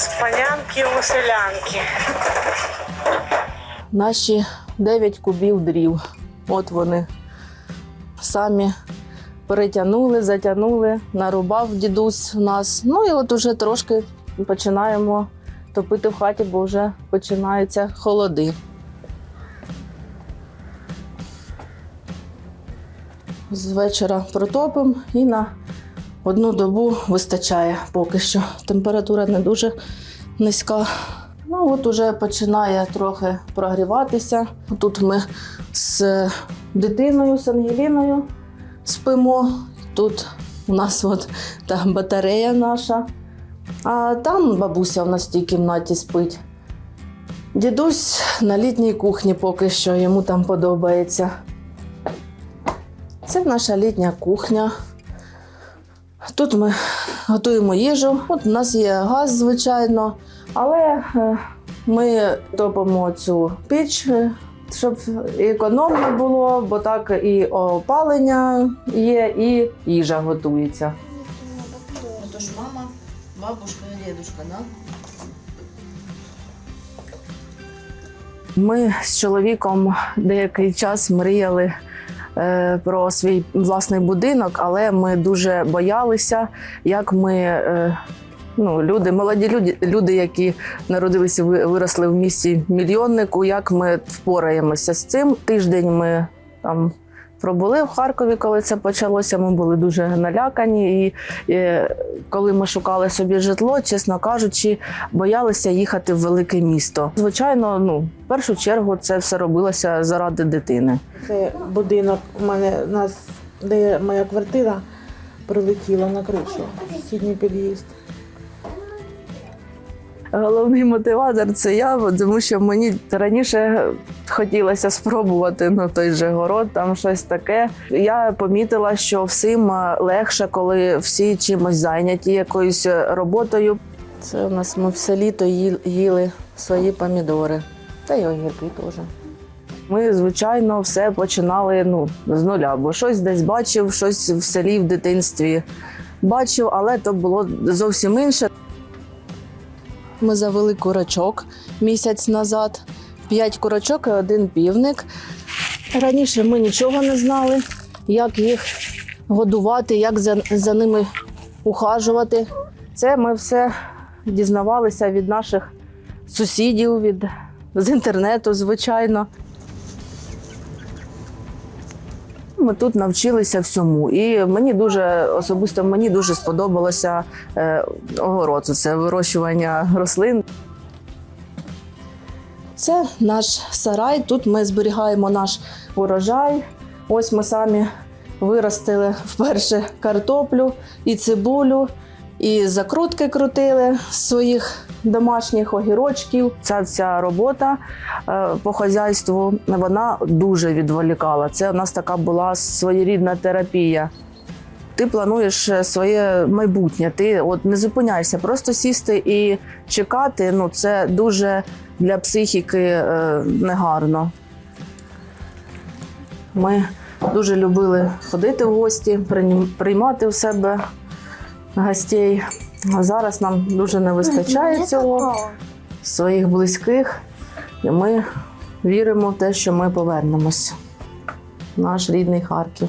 нас полянки у селянки. Наші 9 кубів дрів. От вони самі перетягнули, затягнули, нарубав дідусь у нас. Ну і от уже трошки починаємо топити в хаті, бо вже починаються холоди. З вечора протопимо і на одну добу вистачає поки що. Температура не дуже низька. Ну, от уже починає трохи прогріватися. Тут ми з дитиною, з Ангеліною спимо. Тут у нас от та батарея наша. А там бабуся в нас тій кімнаті спить. Дідусь на літній кухні поки що, йому там подобається. Це наша літня кухня. Тут ми готуємо їжу. От у нас є газ, звичайно, але е, ми топимо цю піч, е, щоб економно було, бо так і опалення є, і їжа готується. Тож мама, бабушка і дідушка, да? Ми з чоловіком деякий час мріяли про свій власний будинок, але ми дуже боялися, як ми. Е, Ну, люди, молоді люди, люди, які народилися, виросли в місті мільйоннику. Як ми впораємося з цим? Тиждень ми там пробули в Харкові, коли це почалося. Ми були дуже налякані. І, е, коли ми шукали собі житло, чесно кажучи, боялися їхати в велике місто. Звичайно, ну в першу чергу це все робилося заради дитини. Це будинок у мене нас, де моя квартира прилетіла на кришу. Сусідній під'їзд. Головний мотиватор це я, тому що мені раніше хотілося спробувати ну, той же город, там щось таке. Я помітила, що всім е, легше, коли всі чимось зайняті якоюсь е, роботою. Це у нас ми все літо ї- їли свої помідори та й огірки теж. Ми, звичайно, все починали ну, з нуля, бо щось десь бачив, щось в селі в дитинстві бачив, але то було зовсім інше. Ми завели курочок місяць назад. П'ять курочок і один півник. Раніше ми нічого не знали, як їх годувати, як за, за ними ухажувати. Це ми все дізнавалися від наших сусідів, від, з інтернету, звичайно. Ми тут навчилися всьому, і мені дуже особисто мені дуже сподобалося е, огород. Це вирощування рослин. Це наш сарай. Тут ми зберігаємо наш урожай. Ось ми самі виростили вперше картоплю і цибулю, і закрутки крутили своїх домашніх огірочків. Ця вся робота е, по хазяйству вона дуже відволікала. Це у нас така була своєрідна терапія. Ти плануєш е, своє майбутнє. Ти от не зупиняйся, просто сісти і чекати. Ну це дуже для психіки е, негарно. Ми дуже любили ходити в гості, прийм- приймати в себе гостей. А зараз нам дуже не вистачає цього своїх близьких, і ми віримо в те, що ми повернемось в наш рідний Харків.